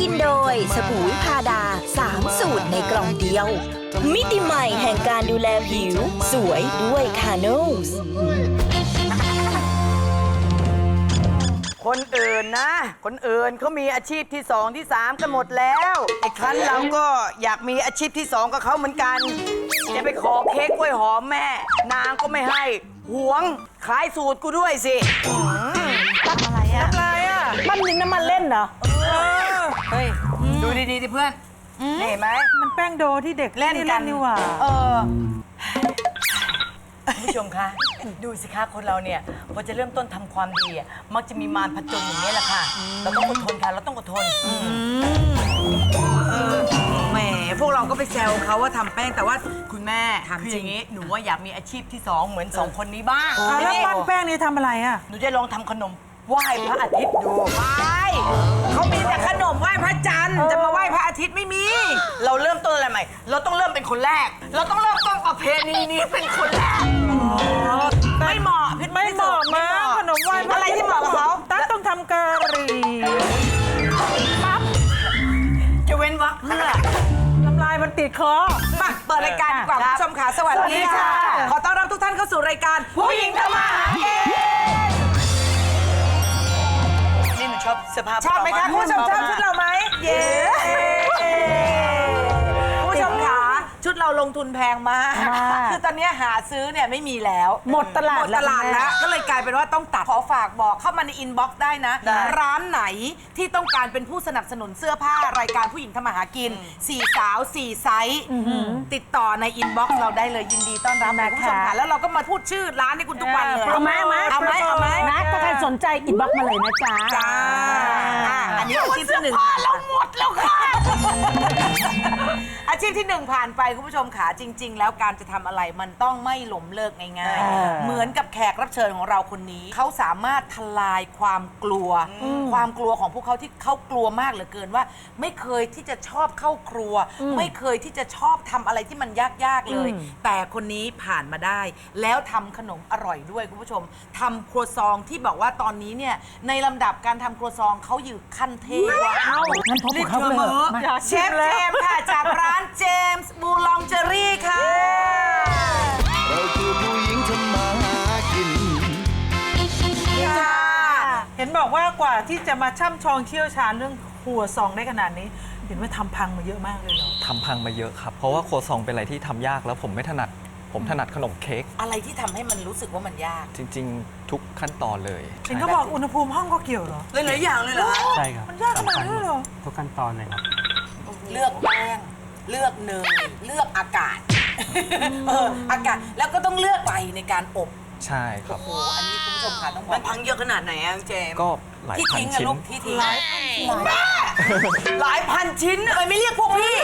กินโดยสบู่วิพาดา 3 สูตรในกล่องเดียว มิติใหม่แห่งการดูแลผิว สวยด้วยคาโนสคนอื่นนะ คนอื่นเขามีอาชีพที่สองที่สามกันหมดแล้วไอ้คันเราก็อยากมีอาชีพที่สองกับเขาเหมือนกัน จะไปขอเค้กกล้วยหอมแม่ นางก็ไม่ให้หวงขายสูตรกูด้วยสิ ปั้นดินน้ำมันเล่นเหรอเฮ้ย ดูดีๆดิเพื่อนนี่เห็นไหม มันแป้งโดที่เด็กเล่นกัน นี่หว่า เออคุณผู้ชมคะ ดูสิคะคนเราเนี่ยพอจะเริ่มต้นทำความดีอะมักจะมีมารผจญอย่างนี้ยแหละค่ะ เราต้องอดทนค่ะ เราต้องอดทน แหมพวกเราก็ไปแซวเขาว่าทำแป้งแต่ว่าคุณแม่คืออย่างนี้หนูว่าอยากมีอาชีพที่สองเหมือนสองคนนี้บ้างอะแล้วนี่ปั้นแป้งนี่ทำอะไรอะ หนูจะลองทำขนม ไหว้พระอาทิตย์ดูไม่เขามีแต่ขนมไหว้พระจันทร์จะมาไหว้พระอาทิตย์ไม่มี เราเริ่มต้นอะไรใหม่ เราต้องเริ่มเป็นคนแรก เราต้องเริ่มต้นประเพณีนี้เป็นคนแรกไม่เหมาะพี่ไม่เหมาะไม่มาเหขนมไหว้พอะไรที่เหมาะกับเขาตั้งต้องทำกะหรี่จะเว้นวรรคเพื่อน้ำลายมันติดคอมาเปิดรายการดีกว่าคุณผู้ชมค่ะสวัสดีสวัสดีค่ะค่ะ ขอต้อนรับทุกท่านเข้าสู่รายการผู้หญิงทำมาหากิน ชอบเสื้อผ้าชอบไหมคะคุณผู้ชมชอบชุด ทุนแพงมากมากคือตอนนี้หาซื้อเนี่ยไม่มีแล้วหมดตลาดหมดตลาดแล้วแล้ว ก็เลยกลายเป็นว่าต้องตัดขอฝากบอกเข้ามาในอินบ็อกซ์ได้นะ ได้ ร้านไหนที่ต้องการเป็นผู้สนับสนุนเสื้อผ้ารายการผู้หญิงทำมาหากินสี่สาวสี่ไซส์ติดต่อในอินบ็อกซ์เราได้เลยยินดีต้อนรับนะคุณผู้ชมค่ะแล้วเราก็มาพูดชื่อร้านให้คุณทุกวันเลยเอาไหมเอาไหมเอาไหมเอาไหม นะถ้าใครสนใจอินบ็อกมาเลยนะจ๊ะ จ้าอะอันนี้อาชีพที่หนึ่งเราหมดแล้วค่ะ อาชีพที่หนึ่งผ่านไปคุณผู้ชมขาจริง ๆ แล้วการจะทำอะไรมันต้องไม่หล้มเลิกง่ายเออๆเหมือนกับแขกรับเชิญของเราคนนี้ เขาสามารถทลายความกลัว ความกลัวของพวกเขาที่เขากลัวมากเหลือเกินว่า ไม่เคยที่จะชอบเข้าครัว ไม่เคยที่จะชอบทำอะไรที่มันยากๆเลย แต่คนนี้ผ่านมาได้ แล้วทำขนมอร่อยด้วยคุณผู้ชมทำครัวซองที่บอกว่าตอนนี้เนี่ยในลำดับการทำครัวซองเขาอยู่ขั้นเทพ งั้นพบกับเขาเลยเหรอมา เชฟเจมส์ค่ะจากร้านเจมส์บูลองเจอรี่ค่ะ เราคือผู้หญิงทำมาหากิน ค่ะ เห็นบอกว่ากว่าที่จะมาช่ำชองเชี่ยวชาญเรื่องครัวซองได้ขนาดนี้ เห็นว่าทำพังมาเยอะมากเลยเหรอ ทำพังมาเยอะครับ เพราะว่าครัวซองเป็นอะไรที่ทำยากแล้วผมไม่ถนัด ผมถนัดขนมเค้กอะไรที่ทำให้มันรู้สึกว่ามันยากจริง ๆ ทุกขั้นตอนเลยเห็นเขาบอกอุณหภูมิห้องก็เกี่ยวเหรอ หลายๆอย่างเลยเหรอ ใช่ครับมันยากขนาดนั้นเลยเหรอ ทุกขั้นตอนเลยครับ เลือกแป้ง เลือกเนยเลือกอากาศเอออากาศแล้วก็ต้องเลือกไฟในการอบใช่ครับโอ้โหอันนี้คุณผู้ชมค่ะต้องบอกมันพังเยอะขนาดไหนอะเจมก็หลายที่พันทิ้งอะชิ้น ลูกที่ทิ้งหลายแม่หลายพันชิ้นเอ้ยไม่เรียกพวกพี่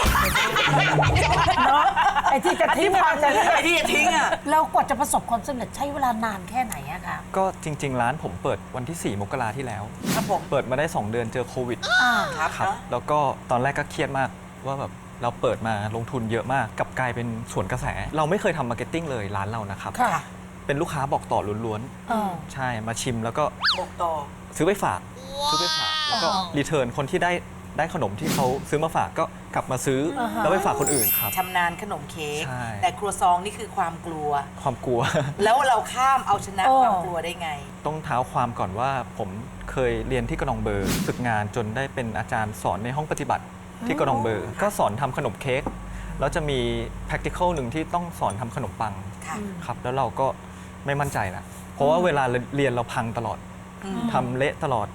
ไอ้ที่จะทิ้งพังจะไอ้ที่จะทิ้งอะแล้วกว่าจะประสบความสำเร็จใช้เวลานานแค่ไหนอะคะก็จริง ๆ ร้านผมเปิดวันที่ 4 มกราที่แล้ว ครับผม เปิดมาได้ 2 เดือนเจอโควิดครับครับ แล้วก็ตอนแรกก็เครียดมากว่าแบบ เราเปิดมาลงทุนเยอะมากกลับกลายเป็นสวนกระแส เราไม่เคยทำมาร์เก็ตติ้งเลยร้านเรานะครับ ค่ะเป็นลูกค้าบอกต่อล้วนเออๆใช่มาชิมแล้วก็บอกต่อ ซื้อไปฝาก ซื้อไปฝาก แล้วก็รีเทิร์นคนที่ได้ได้ขนมที่เขาซื้อมาฝากก็กลับมาซื้ออแล้วไปฝากคนอื่นครับ ชำนาญขนมเค้ก ใช่ แต่ครัวซองนี่คือความกลัว ความกลัว แล้วเราข้ามเอาชนะเออความกลัวได้ไง ต้องเท้าความก่อนว่าผมเคยเรียนที่กระนองเบอร์ฝึกงานจนได้เป็นอาจารย์สอนในห้องปฏิบัติ ที่กระนองเบอร์ก็สอนทำขนมเค้กแล้วจะมี practical หนึ่งที่ต้องสอนทำขนมปังค่ะ ครับแล้วเราก็ไม่มั่นใจละเพราะว่าเวลาเรียนเราพังตลอดอืม ทำเละตลอด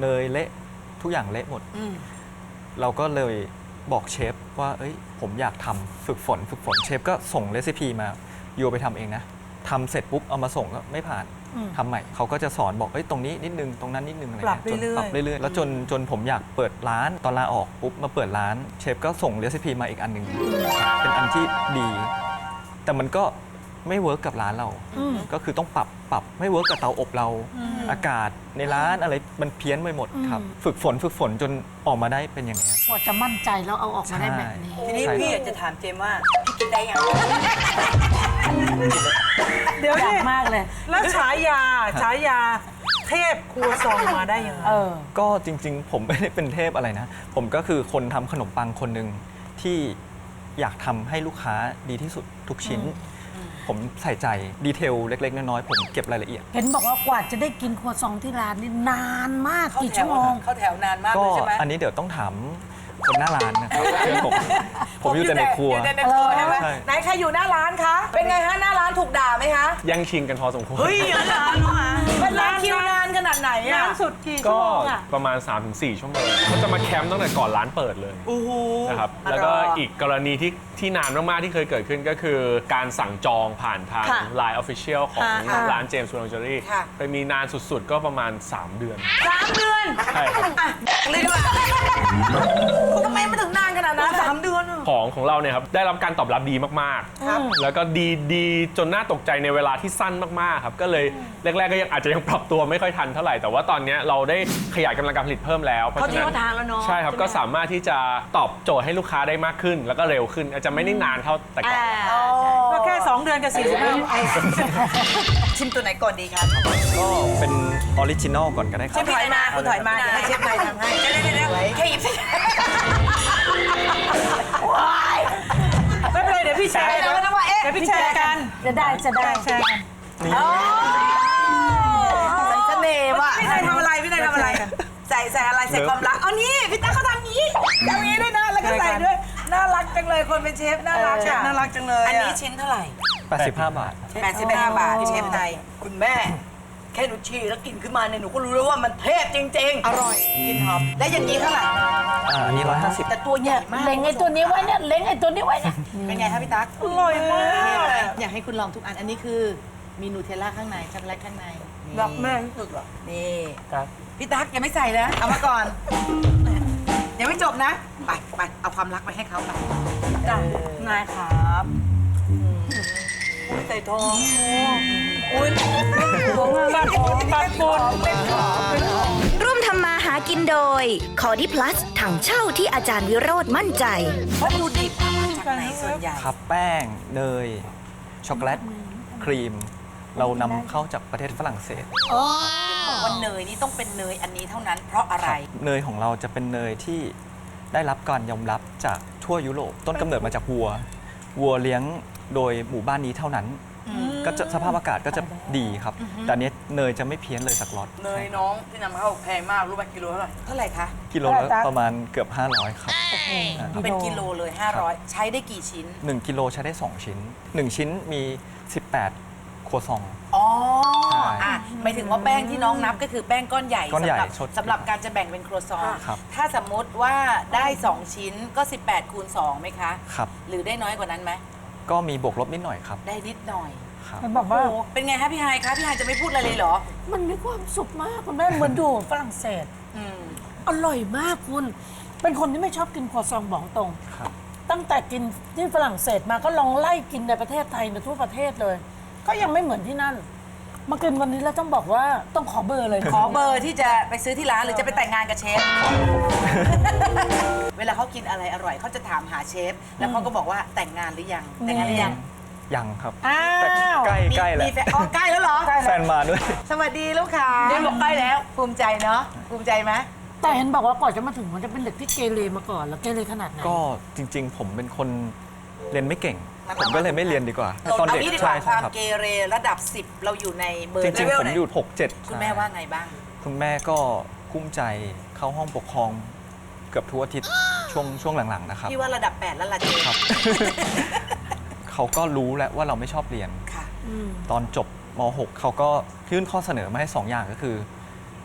เนยเละทุกอย่างเละหมด อืม เราก็เลยบอกเชฟว่า เอ้ย ผมอยากทำฝึกฝน ฝึกฝน เชฟก็ส่งเรซิปีมาโยไปทำเองนะทำเสร็จปุ๊บเอามาส่งก็ไม่ผ่าน ทำใหม่เขาก็จะสอนบอกเอ้ยตรงนี้นิดนึงตรงนั้นนิดนึงอะไรปรับเงี้ยจนเรื่อยๆปรับเรื่อยๆแล้วจนจนผมอยากเปิดร้านตอนลาออกปุ๊บมาเปิดร้านเชฟก็ส่งเรซิปีมาอีกอันหนึ่งเป็นอันที่ดี แต่มันก็ไม่เวิร์กกับร้านเรา ก็คือต้องปรับปรับไม่เวิร์กกับเตาอบเรา อากาศในร้านอะไรมันเพี้ยนไปหมดครับ ฝึกฝนฝึกฝนจนออกมาได้เป็นอย่างนี้ยกว่าจะมั่นใจแล้วเอาออกมาได้แบบนี้ ทีนี้ใช่พี่อยากจะถามเจมส์ว่าพี่กินได้ยัง เดี๋ยวอยานี่กมากเลย แล้วฉายาฉายาเทพครัวซองมาได้ยังไงเออ ก็จริงๆ ผมไม่ได้เป็นเทพอะไรนะ ผมก็คือคนทำขนมปังคนหนึ่งที่อยากทำให้ลูกค้าดีที่สุดทุกชิ้น ผมใส่ใจดีเทลเล็กๆ น้อยๆ ผมเก็บรายละเอียด เห็นบอกว่ากว่าจะได้กินครัวซองที่ร้านนี่นานมากเข้ากี่แถชั่ววโมง เข้าแถวนานมากก็เลยใช่ไหมอันนี้เดี๋ยวต้องถาม คนหน้าร้านนะครับคือผมผมอยู่แต่ในครัว อยู่แต่ในครัวใช่ไหมใช่ ไหนใครอยู่หน้าร้านคะ เป็นไงฮะหน้าร้านถูกด่าไหมคะ ยังชิงกันพอสมควรมันร้านคิวนานข นาดไหนอะนานสุดกี่ชั่ก็วโมงอะประมาณ 3-4 ชั่วโมงเขาจะมาแคมป์ตั้งแต่ก่อนร้านเปิดเลยนะครับแล้วก็อีกกรณีที่ที่นานมากๆที่เคยเกิดขึ้นก็คือการสั่งจองผ่านทาง Line Official ของร้านเจมส์ u ูน j จอรี่ค่ะ ไปมีนานสุดๆ ก็ประมาณ 3 เดือน สามเดือนใช่ครับ อะเลยดีกว่าทำไมมันถึงนานขนาดนั้นสามเดือนอะ ของของเราเนี่ยครับได้รับการตอบรับดีมากครับๆแล้วก็ดีดีจนน่าตกใจในเวลาที่สั้นมากๆครับก็เลยแรก ๆ ก็ยังอาจจะยังปรับตัวไม่ค่อยทันเท่าไหร่ แต่ว่าตอนเนี้ยเราได้ขยายกำลังการผลิตเพิ่มแล้วเพราะฉะนั้นเขาที่เขาทานแล้วเนอะใช่ครับก็สามารถที่จะตอบโจทย์ให้ลูกค้าได้มากขึ้น แล้วก็เร็วขึ้นอาจจะไม่ได้นานเท่าแต่ก่อน ก็แค่ 2 เดือนกับ45วันชิมตัวไหนก่อนดีคะก็เป็นออริจินอลก่อนก็ได้คเชรับฟถอยมาคุณถอยมาเดี๋ยวให้เชฟนายทำให้เดี๋ยวเดี๋ยวเดี๋ยวแค่หยิบสิไม่เป็นไรเดี๋ยวพี่แชร์ไม่เดี๋ยวต้องว่าเอ๊ะเดี๋ยวพี่แชร์กัน จะได้จะได้ แชร์กันใส่เสน่ห์ว่ะพี่นายทำอะไรพี่นายทำอะไร ใส่ใส่อะไรใส่ความรักเอานี่พี่ตาเขาทำงี้ทำงี้ด้วยนะแล้วก็ใส่ด้วยน่ารักจังเลยคนเป็นเชฟน่ารักอะน่ารักจังเลยอันนี้ชิ้นเท่าไหร่85 บาท 85 บาทเชฟไทยคุณแม่ แค่หนูฉี่แล้วกินขึ้นมาเนี่ยหนูก็รู้แล้วว่ามันเทพจริง ๆ อร่อยกินหอมและอย่างนี้เท่าไหร่อ่าอันนี้ 150 แต่ตัวใหญ่มากเล็งไอ้ตัวนี้ไว้เนี่ยเล็งไอ้ตัวนี้ไว้เนี่ยเป็นไงคะพี่ตั๊กอร่อยมากอยากให้คุณลองทุกอันอันนี้คือมีนูเทลล่าข้างในช็อกโกแลตข้างใน รักแม่ที่สุดเหรอนี่พี่ตั๊กยังไม่ใส่นะเอามาก่อนยังไม่จบนะ ไปไปเอาความรักไปให้เขาไปจ้ะนายครับอุ้ยใส่ทองอุ้ยปัดฝุ่นปัดฝุ่นร่วมทำมาหากินโดย คอดิพลัสถังเช่าที่อาจารย์วิโรธมั่นใจวัตถุดิบมาจากไหนส่วนใหญ่ครับแป้งเนยช็อกโกแลตครีม เรานำเข้าจากประเทศฝรั่งเศส บอกว่าเนยนี่ต้องเป็นเนยอันนี้เท่านั้น เพราะอะไรครับเนยของเราจะเป็นเนยที่ได้รับการยอมรับจากทั่วยุโรปต้นกำเนิดมาจากวัว วัวเลี้ยงโดยหมู่บ้านนี้เท่านั้น ก็จะสภาพอากาศก็จะดีครับ แต่อันนี้เนยจะไม่เพี้ยนเลยสักล็อตเนยน้องที่นำเข้าแพงมากรู้ไหมกิโลเท่าไหร่เท่าไหร่คะ กิโลละประมาณเกือบ 500 ครับ เป็นกิโลเลย 500 ใช้ได้กี่ชิ้น 1 กิโลใช้ได้ 2 ชิ้น 1 ชิ้นมี 18ค รัวซอง อ๋อใช่อะหมายถึงว่าแป้งที่น้องนับก็คือแป้งก้อนใหญ่ก้อนใหญ่สำหรับชดสำหรับการจะแบ่งเป็นครัวซอง ครับ ถ้าสมมติว่าได้ 2 ชิ้นก็ 18 คูณ2ไหมคะ ครับ หรือได้น้อยกว่านั้นไหม ก็มีบวกลบนิดหน่อยครับได้นิดหน่อยครับ มันบอกว่าโอ้เป็นไงคะพี่ไฮคะ พี่ไฮจะไม่พูดอะไรเลยเหรอ มันมีความสุขมากคุณแม่เหมือนอยู่ฝรั่งเศส อืม อร่อยมากคุณ เป็นคนที่ไม่ชอบกินครัวซองบอกตรง ครับ ตั้งแต่กินที่ฝรั่งเศสมาก็ลองไล่กินในประเทศไทยในทั่วประเทศเลย ก็ยังไม่เหมือนที่นั่น มากินวันนี้แล้วต้องบอกว่าต้องขอเบอร์เลย ขอเบอร์ที่จะไปซื้อที่ร้านหรือจะไปแต่งงานกับเชฟ เวลาเขากินอะไรอร่อยเขาจะถามหาเชฟ แล้วเขาก็บอกว่าแต่งงานหรือยัง แต่งงานหรือยัง ยังครับ อ้าแต่วใกล้ใกล้แล้วมีแฟนอ๋อใกล้แล้วเหรอ แฟนมาด้วย สวัสดีลูกค้าเดี๋ยวบอกใกล้แล้ว ภูมิใจเนาะ ภูมิใจไหม แต่เห็นบอกว่าก่อนจะมาถึงมันจะเป็นเด็กที่เกเรมาก่อน แล้วเกเรขนาดไหนก็จริงๆ ผมเป็นคนเรียนไม่เก่ง ผมก็เลยไม่เรียนดีกว่า ตอนเอาเด็กงี้ดีกใช่ว่าคใช่วามครับ เกเรระดับ 10 เราอยู่ในเบอร์จริงเลเวๆ ลผมไหนอยู่6 7คุณแม่ว่าไงบ้าง คุณแม่ก็กุ้มใจเข้าห้องปกครองเกือบทุกอาทิตย์ช่วงช่วงหลังๆนะครับพี่ว่าระดับ 8 แล้วล่ะเจครับ เขาก็รู้แล้วว่าเราไม่ชอบเรียน ค่ะ ตอนจบม .6 เขาก็ยื่นข้อเสนอมาให้ 2 อย่างก็คือ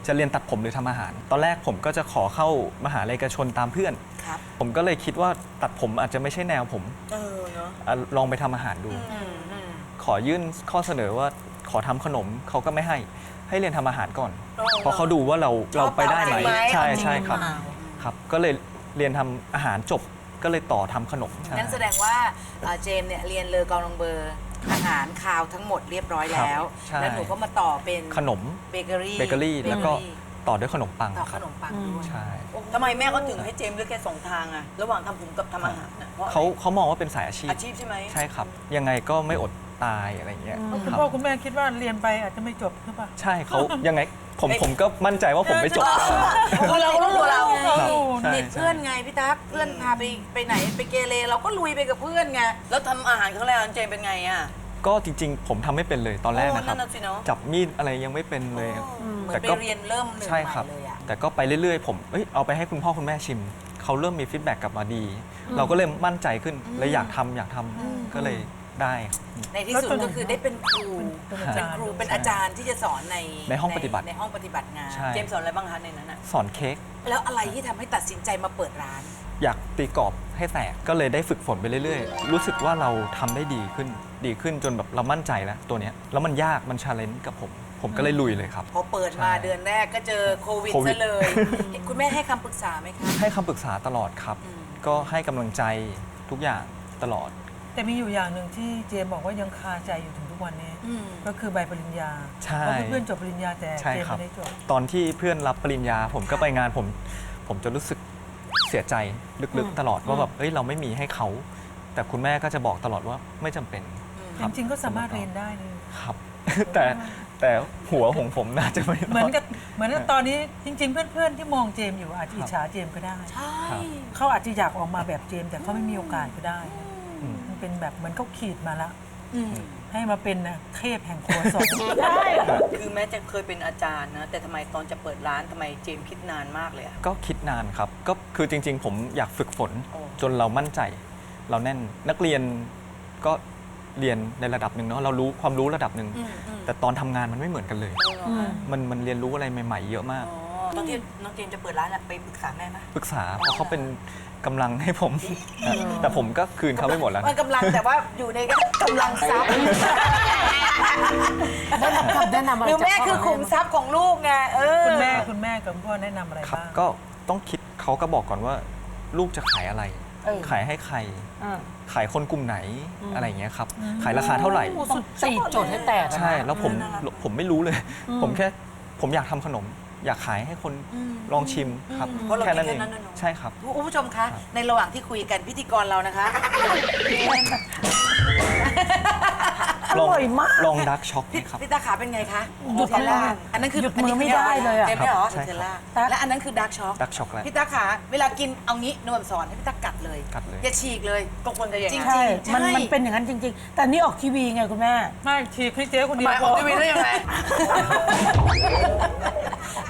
จะเรียนตัดผมหรือทำอาหาร ตอนแรกผมก็จะขอเข้ามหาลัยเอกชนตามเพื่อนครับผมก็เลยคิดว่าตัดผมอาจจะไม่ใช่แนวผมเออเนาะอะลองไปทำอาหารดูอืมอืมขอยื่นข้อเสนอว่าขอทำขนมเขาก็ไม่ให้ ให้เรียนทำอาหารก่อน เพราะเขาดูว่าเราเราไปได้ไหมใช่ใช่ครับครับ ก็เลยเรียนทำอาหารจบก็เลยต่อทำขนมใช่งั้นแสดงว่าเอ่อเจมส์เนี่ยเรียนเลอกองลงเบอร์ อาหารคาวทั้งหมดเรียบร้อยแล้วใช่ แล้วหนูก็มาต่อเป็นขนมเบเกอรี่เบเกอรี่แล้วก็ต่อด้วยขนมปังต่อคขรับนมปังด้วยใช่ทำไมแม่เขาถึงให้เจมส์เลือกแค่สองทางอะระหว่างทำผมกับทำอาหารน่ะเพราะเขาเขามองว่าเป็นสายอาชีพ อาชีพใช่ไหม ใช่ครับ ยังไงก็ไม่อดตายอะไรอย่างเงี้ยคุณครับพ่อคุณแม่คิดว่าเรียนไปอาจจะไม่จบหรือเปล่า ใช่เขายังไง ผมผมก็มั่นใจว่าผมไม่จบคือเราก็รู้ตัวเราครับใช่ติดเพื่อนไงพี่ตั๊กเพื่อนพาไปไปไหนไปเกเรเราก็ลุยไปกับเพื่อนไง แล้วทำอาหารครั้งแรกเจมเป็นไงอะ ก็จริง ๆ ผมทำไม่เป็นเลยตอนแรกนะครับ โอ้นั่นน่ะสิเนอะ จับมีดอะไรยังไม่เป็นเลยเหมือนแต่ไปก็เรียนเริ่มหนึ่งใช่ใหม่ครับ เลยอะแต่ก็ไปเรื่อยๆ ผมเอ้ยเอาไปให้คุณพ่อคุณแม่ชิม เขาเริ่มมีฟีดแบ็กกลับมาดี เราก็เลยมั่นใจขึ้นเลยอยากทำอยากทำก็เลย ได้ครับ ในที่สุดก็คือได้เป็นครูเป็นอาเป็นจารย์ ครูเป็นอาจารย์ที่จะสอนในในห้องปฏิบัติในห้องปฏิบัติงาน ใช่ เจมสอนอะไรบ้างคะในนั้นอะสอนเค้กแล้วอะไรที่ทำให้ตัดสินใจมาเปิดร้าน อยากตีกรอบให้แตกก็เลยได้ฝึกฝนไปเรื่อยๆ รู้สึกว่าเราทำได้ดีขึ้น ดีขึ้นจนแบบเรามั่นใจแล้วตัวเนี้ยแล้วมันยากมันชาเลนจ์กับผม ผมก็เลยลุยเลยครับ พอเปิดมาใช่เดือนแรกก็เจอโควิดโควิด ซะเลย คุณแม่ให้คำปรึกษาไหมคะ ให้คำปรึกษาตลอดครับ อืม ก็ให้กำลังใจทุกอย่างตลอด แต่มีอยู่อย่างหนึ่งที่เจมบอกว่ายังคาใจอยู่ถึงทุกวันนี้ อืม ก็คือใบปริญญาใช่ เพราะเพื่อนๆจบปริญญาแต่ใช่เจมครับ ไม่ได้จบ ตอนที่เพื่อนรับปริญญา ผมก็ไปงานผม ผมจะรู้สึกเสียใจลึกๆตลอดว่าแบบเอ้ยเราไม่มีให้เขา แต่คุณแม่ก็จะบอกตลอดว่าไม่จำเป็น คจบริงๆก็สามารถเรียนได้เลยครับ แต่แต่หัวของผมน่าจะไม่รเหมืออนด กับเหมือนกับตอนนี้จริง ๆ เพื่อนๆที่มองเจมอยู่อาจจะอิจฉาเจมก็ได้ ใช่ครับเขาอาจจะอยากออกมาแบบเจมส์แต่เขาไม่มีโอกาสก็ได้อืม มันเป็นแบบเหมือนเขาขีดมาแล้วอืมให้มาเป็นน่ะเทพแห่งครัวซองคือแม้จะเคยเป็นอาจารย์นะ แต่ทำไมตอนจะเปิดร้านทำไมเจมคิดนานมากเลยอะก็คิดนานครับ ก็คือจริง ๆ ผมอยากฝึกฝนโอ้จนเรามั่นใจ เราแน่นนักเรียนก็เรียนในระดับหนึ่งเนาะเรารู้ความรู้ระดับหนึ่งแต่ตอนทำงานมันไม่เหมือนกันเลย มันมันเรียนรู้อะไรใหม่ ๆ เยอะมากอ๋อ ตอนที่น้องเจมจะเปิดร้านอะไปปรึกษาแม่ไหม ปรึกษาเพราะเขาเป็นกำลังให้ผม แต่ผมก็คืนเขาไปหมดแล้วมันกำลังแต่ว่าอยู่ในกำลังทรัพย์ ได้รับคำแนะนำอะไรหรือแม่จากพ่คือขุมทรัพย์ของลูกไงเออ คุณแม่คุณแม่กับคุณพ่อแนะนำอะไรครับ บ้าง ก็ต้องคิดเขาก็บอกก่อนว่า ลูกจะขายอะไร เออ ขายให้ใครอ่าขายคนกลุ่มไหนอะไรอย่างเงี้ยครับ ขายราคาเท่าไหร่ต้องตีโจทย์ให้แตกอะนะ ใช่ แล้วผมผมไม่รู้เลย ผมแค่ ผมอยากทำขนม อยากขายให้คนลองชิมครับเพราะเราแค่นั้นคิเอดงแค่นั้นน่ะเนอะ ใช่ครับ คุณผู้ชมคะ ในระหว่างที่คุยกันพิธีกรเรานะคะ อร่อยมาก ลองดักช็อกไหมพี่ครับ พี่ตาขาเป็นไงคะหยุดเทลล่าไม่ได้อันนั้นคือหยุดมือไม่ได้เลยอะเต็มไม่เหรอใช่ครับ เทลล่าตั๊กและอันนั้นคือดาร์กช็อกดักช็อกโกแลตพี่ตาขาเวลากินเอางี้นวมสอนให้พี่ตากัดเลยกัดเลย อย่าฉีกเลยก็ควรจะอย่างจริงนั้นใช่ใช่มันมันเป็นอย่างนั้นจริง ๆ แต่นี่ออกทีวีไงคุณแม่ ไม่ชีคริสเจ๊คนเดียวหมายพอออกทีวีได้ยังไง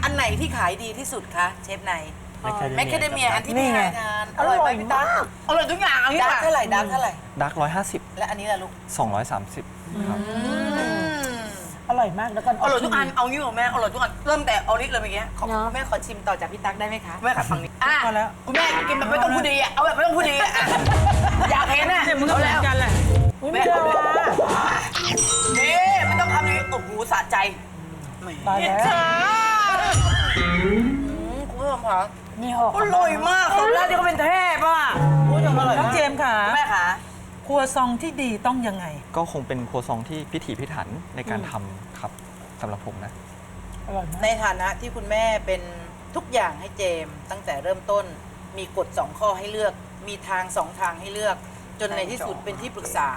อันไหนที่ขายดีที่สุดคะเชฟใน แมคแคเดเมียอันที่นี่พี่ไงหายทานอร่อยไหมพี่ตาอร่อยทุกอย่างเอางี้ดักป่ะเท่าไหร่ดักเท่าไหร่ ดักร้อยห้าสิบและอันนี้ล่ะลูกสองร้อยสามสิบครับอร่อยมากแล้วก็อร่อยทุกอันเอางี้ของแม่อร่อยทุกอันเริ่มแต่ออริสเลยเมื่อกี้ขอแม่ขอชิมต่อจากพี่ตั๊กได้ไหมคะแม่ขัดฝั่งนี้อะพอแล้ว คุณแม่กินแบบไม่ต้องพูดดีอะเอาแบบไม่ต้องพูดดีอะอะอยากเห็นอะเนี่ยมึงก็เหมือนกันแหละอุ๊ยไม่ได้ละนี่ไม่ต้องทำอย่างนี้โอ้โหสะใจแหมตายแล้ว อืมคุณผู้ชมคะ มีหอกอร่อยมากตอนแรกที่เขาเป็นเทพอะคุณผู้ชมอร่อยน้องมากเจมส์ค่ะคุณแม่คะครัวซองที่ดีต้องยังไง ก็คงเป็นครัวซองที่พิถีพิถันในการทำครับสำหรับผมนะ อร่อยมากในฐานะที่คุณแม่เป็นทุกอย่างให้เจมส์ตั้งแต่เริ่มต้นมีกฎสองข้อให้เลือก มีทางสองทางให้เลือก จนในที่สุดเป็นที่ปรึกษา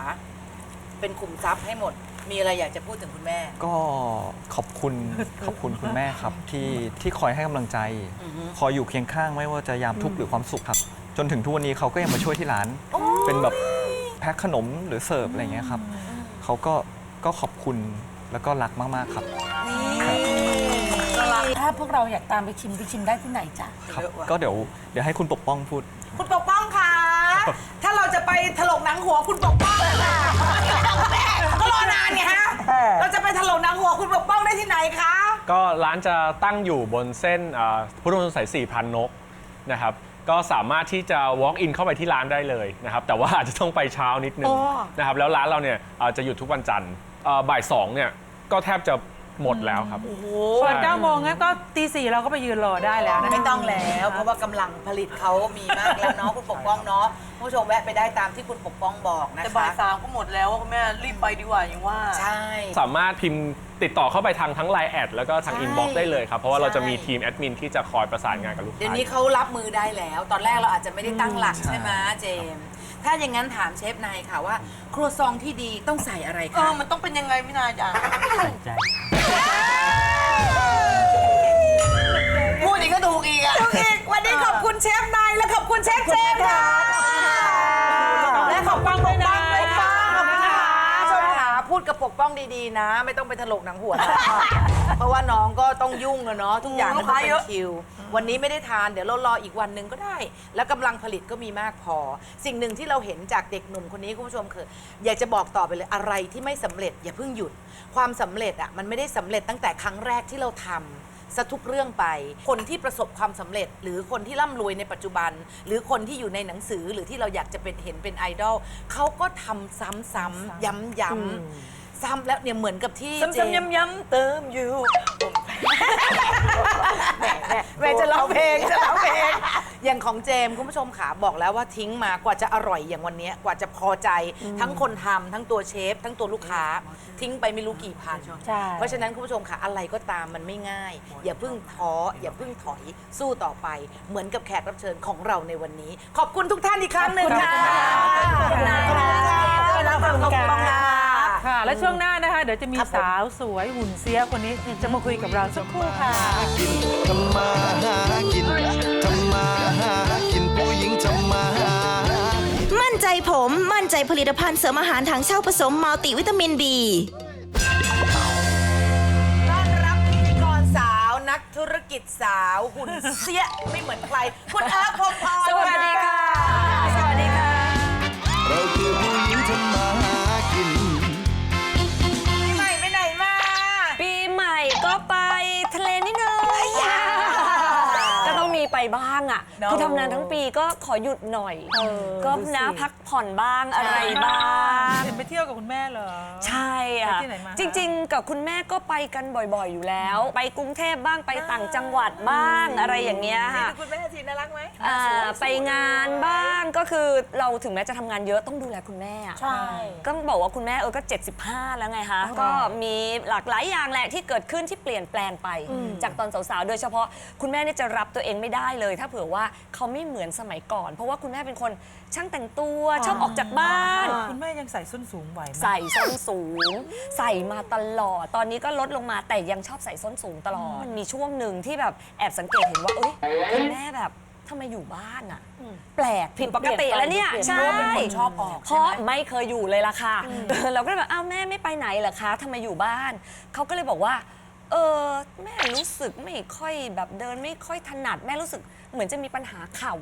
เป็นขุมทรัพย์ให้หมด มีอะไรอยากจะพูดถึงคุณแม่ ก็ขอบคุณ ขอบคุณคุณแม่ครับที่ที่คอยให้กำลังใจคอยอยู่เคียงข้างไม่ว่าจะยามทุกข์หรือความสุขครับ จนถึงทุกวันนี้เขาก็ยังมาช่วยที่ร้าน เป็นแบบแพ็คขนมหรือเสิร์ฟอะไรอย่างเงี้ยครับเขาก็ก็ขอบคุณแล้วก็รักมากๆครับ ถ้าพวกเราอยากตามไปชิมไปชิมได้ที่ไหนจ๊ะครับก็เดี๋ยวเดี๋ยวให้คุณปกป้องพูด คุณปกป้องคะถ้าเราจะไปถลกหนังหัวคุณปกป้องค่ะก็ร อนานไงฮะ เราจะไปถลกหนังหัวคุณปกป้องได้ที่ไหนคะ ก็ร้านจะตั้งอยู่บนเส้นอ่าพุทธมณฑลสายสี่พันนกนะครับ ก็สามารถที่จะ walk in เข้าไปที่ร้านได้เลยนะครับ แต่ว่าอาจจะต้องไปเช้านิดนึงนะครับ แล้วร้านเราเนี่ยอ่าจะหยุดทุกวันจันทร์อ่าบ่ายสองเนี่ยก็แทบจะ หมดแล้วครับ เปิด9โมงงั้นก็ตีสี่เราก็ไปยืนรอได้แล้วนะไม่ต้องแล้ว เพราะว่ากำลังผลิตเขามีมากแล้วเนาะคุณปกป้องเนาะคุณผู้ชมแวะไปได้ตามที่คุณปกป้องบอกนะแต่บ่าคะยสามก็หมดแล้วอะคุณแม่รีบไปดีกว่าอย่างว่า ใช่ สามารถพิมพ์ติดต่อเข้าไปทางทั้ง Line แอดแล้วก็ทางใช่อินบ็อกซ์ได้เลยครับ เพราะว่าเราจะมีใช่ ทีมแอดมินที่จะคอยประสานงานกับลูกเดี๋ยวค้านี้เขารับมือได้แล้ว ตอนแรกเราอาจจะไม่ได้ตั้งหลักใช่ไหมเจมส์ถ้าอย่างนั้นถามเชฟนายค่ะว่า ครัวซองที่ดีต้องใส่อะไรเอคะ อ มันต้องเป็นยังไงพี่นายจ๋า ใส่ใจ พูดอีกก็ถูกอีกอะถูกอีกวันนี้ขอบคุณเชฟนายและขอบคุณเชฟเจมส์ค่ะและขอบคุณ กับปกป้องดีๆนะ ไม่ต้องไปถลกหนังหัวนะ เพราะว่าน้องก็ต้องยุ่งอะเนาะทุกอย่างมันเป็นคิว วันนี้ไม่ได้ทานเดี๋ยวเรารออีกวันหนึ่งก็ได้ แล้วกำลังผลิตก็มีมากพอ สิ่งหนึ่งที่เราเห็นจากเด็กหนุ่มคนนี้คุณผู้ชมคือ อยากจะบอกต่อไปเลยอะไรที่ไม่สำเร็จอย่าเพิ่งหยุด ความสำเร็จอะมันไม่ได้สำเร็จตั้งแต่ครั้งแรกที่เราทำ ซะทุกเรื่องไป คนที่ประสบความสำเร็จ หรือคนที่ร่ำรวยในปัจจุบัน หรือคนที่อยู่ในหนังสือหรือที่เราอยากจะเป็นเห็นเป็นไอดอลเขาก็ทำซ้ำๆย้ำๆซ้ำแล้วเนี่ยเหมือนกับที่เจซ้ำๆย้ำๆเติมอยู่ แม่จะร้องเพลงจะร้องเพลงอย่างของเจมส์คุณผู้ชมขาบอกแล้วว่าทิ้งมากว่าจะอร่อยอย่างวันเนี้ยกว่าจะพอใจทั้งคนทำทั้งตัวเชฟ ทั้งตัวลูกค้า ทิ้งไปไม่รู้กี่พันใช่ เพราะฉะนั้นคุณผู้ชมค่ะอะไรก็ตามมันไม่ง่าย อย่าเพิ่งท้ออย่าเพิ่งถอยสู้ต่อไป เหมือนกับแขกรับเชิญของเราในวันนี้ ขอบคุณทุกท่านอีกครั้งหนึ่งค่ะขอบคุณค่ะขอบคุณค่ะ ขอบคุณค่ะ ค่ะ และช่วงหน้านะคะ เดี๋ยวจะมีสาวสวยหุ่นเสียคนนี้จะมาคุยกับเราสักครู่ค่ะกินทำมาหากินทำมาหากินผู้หญิงทำมาหามั่นใจผมมั่นใจผลิตภัณฑ์เสริมอาหารถังเช่าผสมมัลติวิตามิน B ต้อนรับพิธีกรสาวนักธุรกิจสาวหุ่นเสียไม่เหมือนใคร คุณเอิร์ธพงศ์พรสวัสดีค่ะ บ้างอะเนอะคือทำงานทั้งปีก็ขอหยุดหน่อยก็นะพักผ่อนบ้างอะไรบ้าง เห็นไปเที่ยวกับคุณแม่เหรอ ใช่ค่ะไปที่ไหนมาคะ จริง ๆ กับคุณแม่ก็ไปกันบ่อยๆอยู่แล้ว ไปกรุงเทพบ้างไปต่างจังหวัดบ้างอะไรอย่างเงี้ยค่ะ คุณแม่ทีน่ารักไหม อ่าไปงานบ้างก็คือเราถึงแม้จะทำงานเยอะต้องดูแลคุณแม่อะใช่ ก็ต้องบอกว่าคุณแม่เออก็ 75 แล้วไงคะก็มีหลากหลายอย่างแหละที่เกิดขึ้นที่เปลี่ยนแปลงไป จากตอนสาวๆ โดยเฉพาะคุณแม่เนี่ยจะรับตัวเองไม่ได้เลย ถ้าเผื่อว่าเขาไม่เหมือนสมัยก่อน เพราะว่าคุณแม่เป็นคนช่างแต่งตัวชอบออกจากบ้าน คุณแม่ยังใส่ส้นสูงไหวไหม ใส่ส้นสูง ใส่มาตลอด ตอนนี้ก็ลดลงมาแต่ยังชอบใส่ส้นสูงตลอดมันมีช่วงหนึ่งที่แบบแอบสังเกตเห็นว่าเอ้ยคุณแม่แบบทำไมอยู่บ้านอะแปลกผิดปกติแล้วเนี่ยใช่เป็นคนชอบออกเพราะไม่เคยอยู่เลยล่ะค่ะเราก็เลยแบบอ้าวแม่ไม่ไปไหนเหรอคะทำไมอยู่บ้านเขาก็เลยบอกว่า เออแม่รู้สึกไม่ค่อยแบบเดินไม่ค่อยถนัดแม่รู้สึก เหมือนจะมีปัญหาเข่า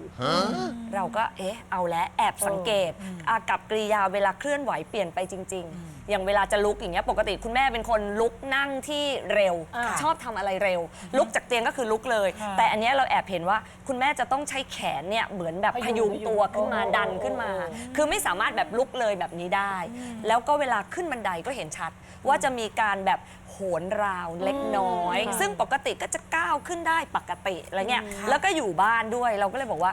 เราก็เอ๊ะเอาแล้วแอบสังเกตอากับกริยาเวลาเคลื่อนไหวเปลี่ยนไปจริง ๆ อย่างเวลาจะลุกอย่างเงี้ยปกติคุณแม่เป็นคนลุกนั่งที่เร็ว ชอบทำอะไรเร็ว ลุกจากเตียงก็คือลุกเลย แต่อันเนี้ยเราแอบเห็นว่าคุณแม่จะต้องใช้แขนเนี่ยเหมือนแบบพยุงตัวขึ้นมาดันขึ้นมา คือไม่สามารถแบบลุกเลยแบบนี้ได้ แล้วก็เวลาขึ้นบันไดก็เห็นชัด ว่าจะมีการแบบโหนราวเล็กน้อย ซึ่งปกติก็จะก้าวขึ้นได้ปกติอะไรเงี้ยแล้วก็อยู่บ้านด้วย เราก็เลยบอกว่า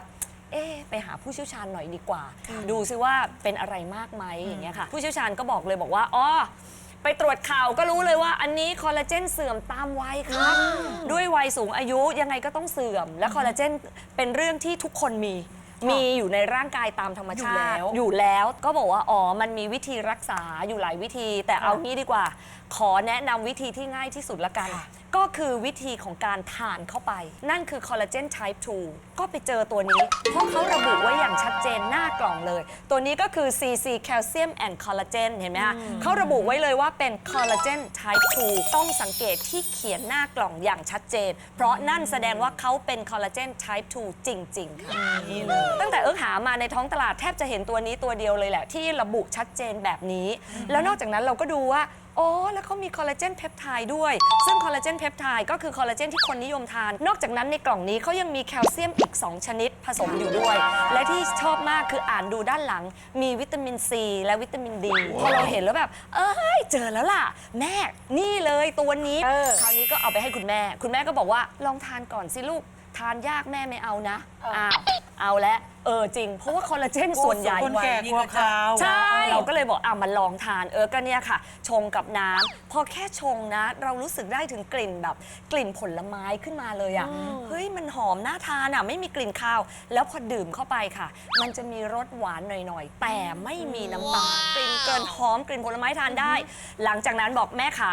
เอ๊ะไปหาผู้เชี่ยวชาญหน่อยดีกว่า ดูซิว่าเป็นอะไรมากไหมอย่างเงี้ยค่ะ ผู้เชี่ยวชาญก็บอกเลยบอกว่าอ๋อไปตรวจข่าวก็รู้เลยว่าอันนี้คอลลาเจนเสื่อมตามวัยครับ ด้วยวัยสูงอายุยังไงก็ต้องเสื่อม และคอลลาเจนเป็นเรื่องที่ทุกคนมี มีอยู่ในร่างกายตามธรรมชาติ อยู่แล้วก็บอกว่า อ๋อ มันมีวิธีรักษาอยู่หลายวิธี แต่เอางี้ดีกว่า ขอแนะนำวิธีที่ง่ายที่สุดละกันก็คือวิธีของการทานเข้าไป นั่นคือคอลลาเจน type 2 ก็ไปเจอตัวนี้ เพราะเขาระบุไว้อย่างชัดเจนหน้ากล่องเลย ตัวนี้ก็คือ CC Calcium and Collagen เห็นไหมคะเขาระบุไว้เลยว่าเป็นคอลลาเจน type 2 ต้องสังเกตที่เขียนหน้ากล่องอย่างชัดเจน เพราะนั่นแสดงว่าเขาเป็นคอลลาเจน type 2 จริง ๆ ค่ะ ตั้งแต่เอิ๊กหามาในท้องตลาดแทบจะเห็นตัวนี้ตัวเดียวเลยแหละ ที่ระบุชัดเจนแบบนี้ แล้วนอกจากนั้นเราก็ดูว่า อ๋อ แล้วเขามีคอลลาเจนเพปไทด์ด้วย ซึ่งคอลลาเจนเพปไทด์ก็คือคอลลาเจนที่คนนิยมทาน นอกจากนั้นในกล่องนี้เขายังมีแคลเซียมอีก 2 ชนิดผสมอยู่ด้วย และที่ชอบมากคืออ่านดูด้านหลัง มีวิตามินซีและวิตามินดีพอเราเห็นแล้วแบบ เอ้ย เจอแล้วล่ะ แม่ นี่เลยตัวนี้คราวนี้ก็เอาไปให้คุณแม่ คุณแม่ก็บอกว่าลองทานก่อนสิลูกทานยากแม่ไม่เอานะอ้าวเอาแล้ว เออจริง เพราะว่าคอลลาเจนส่วนใหญ่คนแก่กลัวขาวใช่ เราก็เลยบอกอะมาลองทานเออก็เนี่ยค่ะ ชงกับน้ำพอแค่ชงนะ เรารู้สึกได้ถึงกลิ่นแบบ กลิ่นผลไม้ขึ้นมาเลยอะเฮ้ยมันหอมน่าทานอะไม่มีกลิ่นคาว แล้วพอดื่มเข้าไปค่ะ มันจะมีรสหวานหน่อยๆ แต่ไม่มีน้ำตาลกลิ่นเกินหอมกลิ่นผลไม้ทานได้ หลังจากนั้นบอกแม่ขา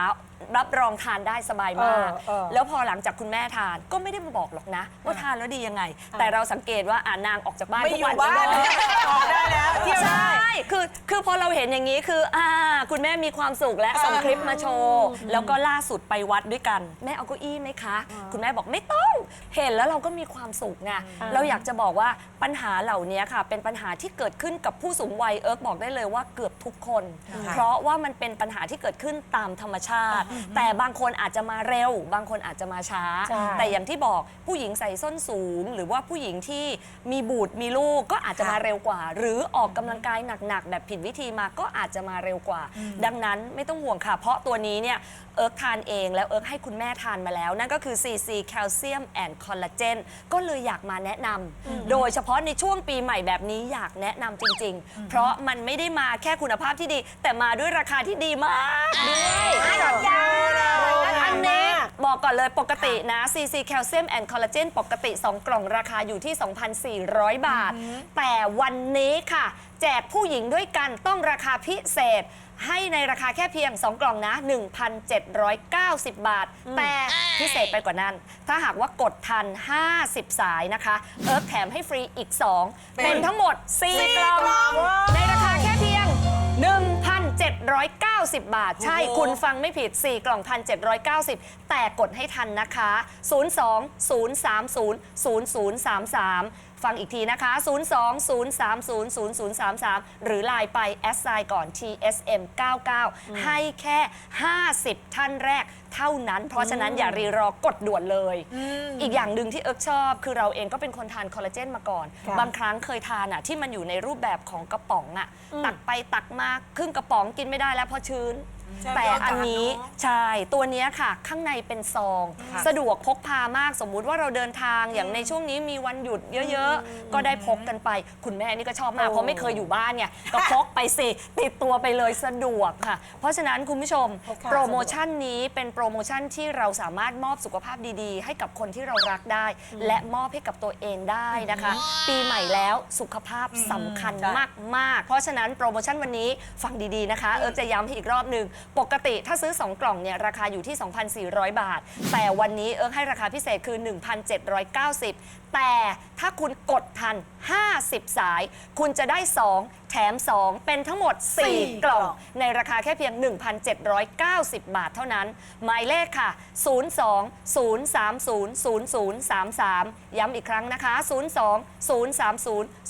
รับรองทานได้สบายมาก เออเออ แล้วพอหลังจากคุณแม่ทานก็ไม่ได้มาบอกหรอกนะ ว่าทานแล้วดียังไง แต่เราสังเกตว่าอ่านางออกจากบ้านไม่ทุกอยู่วันบ้านเลยออกได้แล้วเที่ยวได้ใช่คือ คือพอเราเห็นอย่างนี้คือ อ่า คุณแม่มีความสุขและส่งคลิปมาโชว์ แล้วก็ล่าสุดไปวัดด้วยกัน แม่เอาเก้าอี้ไหมคะ คุณแม่บอกไม่ต้อง เห็นแล้วเราก็มีความสุขไง เราอยากจะบอกว่าปัญหาเหล่านี้ค่ะ เป็นปัญหาที่เกิดขึ้นกับผู้สูงวัย เอิร์กบอกได้เลยว่าเกือบทุกคน เพราะว่ามันเป็นปัญหาที่เกิดขึ้นตามธรรมชาติ แต่บางคนอาจจะมาเร็ว บางคนอาจจะมาช้า ใช่ แต่อย่างที่บอกผู้หญิงใส่ส้นสูง หรือว่าผู้หญิงที่มีบุตรมีลูกก็อาจจะมาเร็วกว่า หรือออกกำลังกายหนักๆ แบบผิดวิธีมาก็อาจจะมาเร็วกว่า ดังนั้นไม่ต้องห่วงค่ะ เพราะตัวนี้เนี่ย เอิร์กทานเองแล้วเอิร์กให้คุณแม่ทานมาแล้ว นั่นก็คือ CC แคลเซียมแอนด์คอลลาเจนก็เลยอยากมาแนะนำโดยเฉพาะในช่วงปีใหม่แบบนี้อยากแนะนำจริง ๆ เพราะมันไม่ได้มาแค่คุณภาพที่ดี แต่มาด้วยราคาที่ดีมากด้วยอันนี้ บอกก่อนเลยปกตินะ CC แคลเซียมแอนด์คอลลาเจนปกติ 2 กล่องราคาอยู่ที่ 2,400 บาท แต่วันนี้ค่ะ แจกผู้หญิงด้วยกันต้องราคาพิเศษ ให้ในราคาแค่เพียง 2 กล่องนะ 1,790 บาท แต่พิเศษไปกว่านั้น ถ้าหากว่ากดทัน 50 สายนะคะเอิร์กแถมให้ฟรีอีก 2 เป็นทั้งหมด 4 กล่อง ในราคาแค่เพียง 1,790 บาท ใช่คุณฟังไม่ผิด 4 กล่อง 1,790 แต่กดให้ทันนะคะ 02 030 0033 ฟังอีกทีนะคะ 02 030 0033 หรือไลน์ไปแอสไซก่อน TSM 99 ให้แค่ 50 ท่านแรกเท่านั้น เพราะฉะนั้นอย่ารีรอกดด่วนเลย อีกอย่างหนึ่งที่เอิร์กชอบ คือเราเองก็เป็นคนทานคอลลาเจนมาก่อน บางครั้งเคยทานอะที่มันอยู่ในรูปแบบของกระป๋องอะตักไปตักมาครึ่งกระป๋องกินไม่ได้แล้วเพราะชื้น แต่อันนี้ใช่ตัวเนี้ยค่ะ ข้างในเป็นซอง สะดวกพกพามากสมมุติว่าเราเดินทางอย่างในช่วงนี้มีวันหยุดเยอะๆ ก็ได้พกกันไป คุณแม่นี่ก็ชอบมากเพราะไม่เคยอยู่บ้านเนี่ยก็พกไปสิติดตัวไปเลยสะดวกค่ะ เพราะฉะนั้นคุณผู้ชมโปรโมชั่นนี้เป็นโปรโมชั่นที่เราสามารถมอบสุขภาพดีๆ ให้กับคนที่เรารักได้ และมอบให้กับตัวเองได้นะคะ ปีใหม่แล้วสุขภาพสำคัญมากๆ เพราะฉะนั้นโปรโมชั่นวันนี้ฟังดีๆนะคะ เอิร์กจะย้ำให้อีกรอบหนึ่งปกติถ้าซื้อ 2 กล่องเนี่ยราคาอยู่ที่ 2,400 บาท แต่วันนี้เอิร์กให้ราคาพิเศษคือ 1,790 แต่ถ้าคุณกดทัน 50 สาย คุณจะได้ 2 แถม 2 เป็นทั้งหมด 4 กล่อง ในราคาแค่เพียง 1,790 บาทเท่านั้น หมายเลขค่ะ 02 030 0033 ย้ำอีกครั้งนะคะ 02 030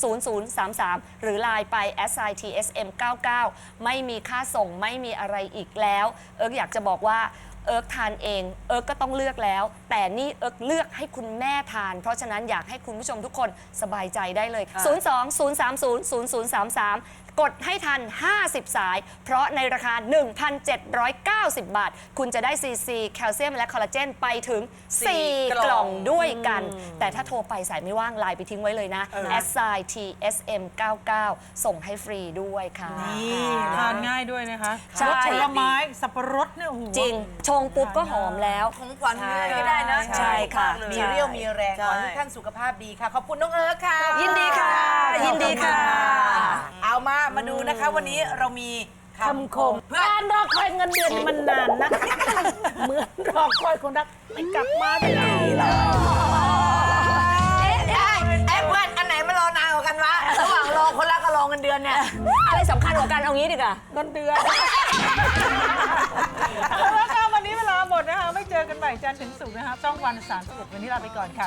0033 หรือไลน์ไป SITSM 99 ไม่มีค่าส่งไม่มีอะไรอีกแล้ว เอิร์กอยากจะบอกว่าเอิร์กทานเอง เอิร์กก็ต้องเลือกแล้ว แต่นี่เอิร์กเลือกให้คุณแม่ทาน เพราะฉะนั้นอยากให้คุณผู้ชมทุกคนสบายใจได้เลย 02 030 0033 กดให้ทัน 50 สาย เพราะในราคา 1,790 บาท คุณจะได้ CC แคลเซียมและคอลลาเจนไปถึง 4 กล่องด้วยกัน แต่ถ้าโทรไปสายไม่ว่างไลน์ไปทิ้งไว้เลยนะ s i t s m 99ส่งให้ฟรีด้วยค่ะทานง่ายด้วยนะคะใช่ รสผลไม้สับปะรดเนี่ยโอ้โห จริง ชงปุ๊บก็หอมแล้ว ของขวัญให้ก็ได้นะใช่ค่ะ มีเรี่ยวมีแรงขอให้ท่านสุขภาพดีค่ะ ขอบคุณน้องเอิร์กค่ะ ยินดีค่ะ ยินดีค่ะ เอามามาดูนะคะ วันนี้เรามีคำคมการรอคอยเงินเดือนมันนานนะ เหมือนรอคอยคนรักไม่กลับมาไม่ได้เลยเอ๊ะเอ๊ะเพื่อนอันไหนมารอนานกว่ากันวะระหว่างรอคนรักกับรอเงินเดือนเนี่ย อะไรสำคัญกว่ากันเอางี้ดีกว่า เงินเดือนแล้วก็วันนี้เวลาหมดนะคะ ไม่เจอกันใหม่จันทร์ถึงศุกร์นะคะช่องวัน31วันนี้ลาไปก่อนค่ะ